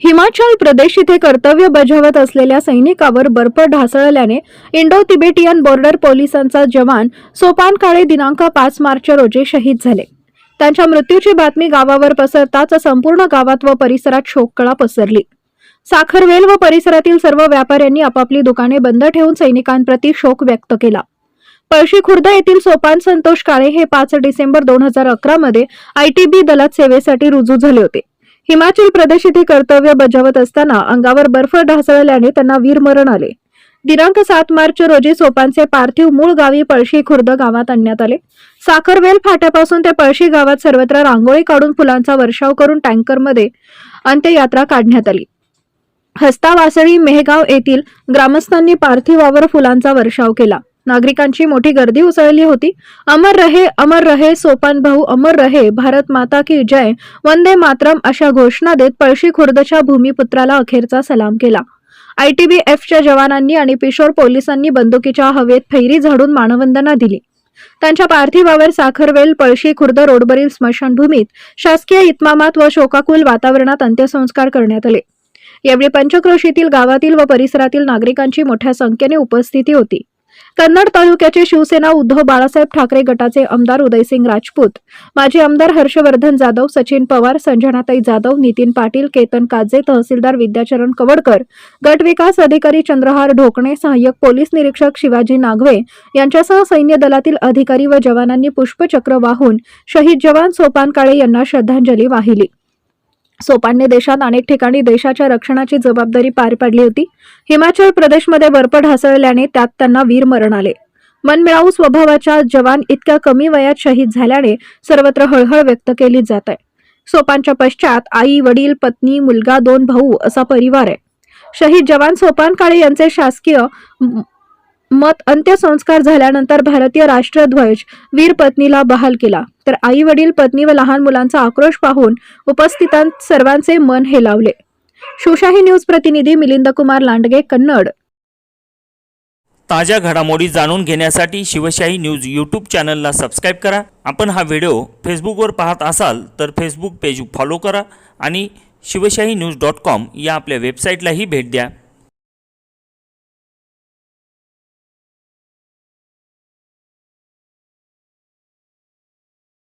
हिमाचल प्रदेश इथे कर्तव्य बजावत असलेल्या सैनिकावर बर्फ ढासळल्याने इंडो तिबेटियन बॉर्डर पोलिसांचा जवान सोपान काळे दिनांक पाच मार्च रोजी शहीद झाले. त्यांच्या मृत्यूची बातमी गावावर पसरताच संपूर्ण गावात व परिसरात शोककळा पसरली. साखरवेल व परिसरातील सर्व व्यापाऱ्यांनी आपापली दुकाने बंद ठेवून सैनिकांप्रती शोक व्यक्त केला. पळशी खुर्द येथील सोपान संतोष काळे हे पाच डिसेंबर दोन हजार अकरा मध्ये आयटीबी दलात सेवेसाठी रुजू झाले होते. हिमाचल प्रदेश येथे कर्तव्य बजावत असताना अंगावर बर्फ ढासळल्याने त्यांना वीरमरण आले. दिनांक सात मार्च रोजी सोपानचे पार्थिव मूळ गावी पळशी खुर्द गावात आणण्यात आले. साखरवेल फाट्यापासून ते पळशी गावात सर्वत्र रांगोळी काढून फुलांचा वर्षाव करून टँकरमध्ये अंत्ययात्रा काढण्यात आली. हस्तावासळी मेहगाव येथील ग्रामस्थांनी पार्थिवावर फुलांचा वर्षाव केला. नागरिकांची मोठी गर्दी उसळली होती. अमर रहे अमर रहे सोपान भाऊ अमर रहे भारत माता की जय वंदे मातरम अशा घोषणा देत पळशी खुर्दच्या भूमिपुत्राला अखेरचा सलाम केला. आयटीबी एफच्या जवानांनी आणि पिशोर पोलिसांनी बंदुकीच्या हवेत फैरी झाडून मानवंदना दिली. त्यांच्या पार्थिवावर साखरवेल पळशी खुर्द रोडवरील स्मशानभूमीत शासकीय इतमामात व शोकाकुल वातावरणात अंत्यसंस्कार करण्यात आले. यावेळी पंचक्रोशीतील गावातील व परिसरातील नागरिकांची मोठ्या संख्येने उपस्थिती होती. कन्नड तालुक्याचे शिवसेना उद्धव बाळासाहेब ठाकरे गटाचे आमदार उदयसिंग राजपूत माजी आमदार हर्षवर्धन जाधव सचिन पवार संजनाताई जाधव नितीन पाटील केतन काजे तहसीलदार विद्याचरण कवडकर गट विकास अधिकारी चंद्रहार ढोकणे सहाय्यक पोलीस निरीक्षक शिवाजी नागवे यांच्यासह सैन्य दलातील अधिकारी व जवानांनी पुष्पचक्र वाहून शहीद जवान सोपान काळे यांना श्रद्धांजली वाहिली. सोपानने देशात अनेक ठिकाणी देशाच्या रक्षणाची जबाबदारी पार पाडली होती. हिमाचल प्रदेशमध्ये बर्फ ढासळल्याने त्यात त्यांना वीरमरण आले. मनमिळाऊ स्वभावाच्या जवान इतक्या कमी वयात शहीद झाल्याने सर्वत्र हळहळ व्यक्त केली जात आहे. सोपानच्या पश्चात आई वडील पत्नी मुलगा दोन भाऊ असा परिवार आहे. शहीद जवान सोपान काळे यांचे शासकीय मत अंत्यसंस्कार झाल्यानंतर भारतीय राष्ट्रध्वज वीर पत्नीला बहाल केला. तर आई वडील पत्नी व लहान मुलांचा आक्रोश पाहून उपस्थितांत सर्वांचे मन हेलावले. शिवशाही न्यूज प्रतिनिधी मिलिंद कुमार लांडगे कन्नड. ताज्या घडामोडी जाणून घेण्यासाठी शिवशाही न्यूज यूट्यूब चॅनलला सबस्क्राईब करा. आपण हा व्हिडिओ फेसबुकवर पाहत असाल तर फेसबुक पेज फॉलो करा आणि शिवशाही न्यूज डॉट कॉम या आपल्या वेबसाईटलाही भेट द्या.